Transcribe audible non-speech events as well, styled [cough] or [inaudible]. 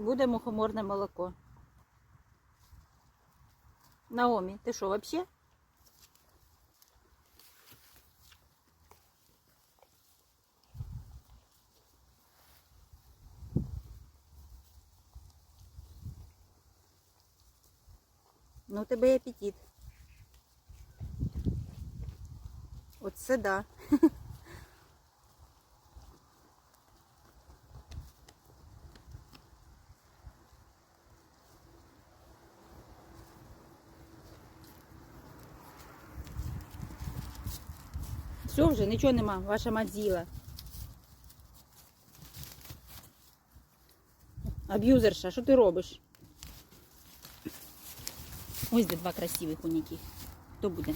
Буде мухоморне молоко. Наомі, ти що, взагалі? Ну, тебе є апетит. Оце да. [laughs] Все вже, нічого нема, ваша мадзіла. Аб'юзерша, що ти робиш? Ось де два красивих уніки. Хто буде?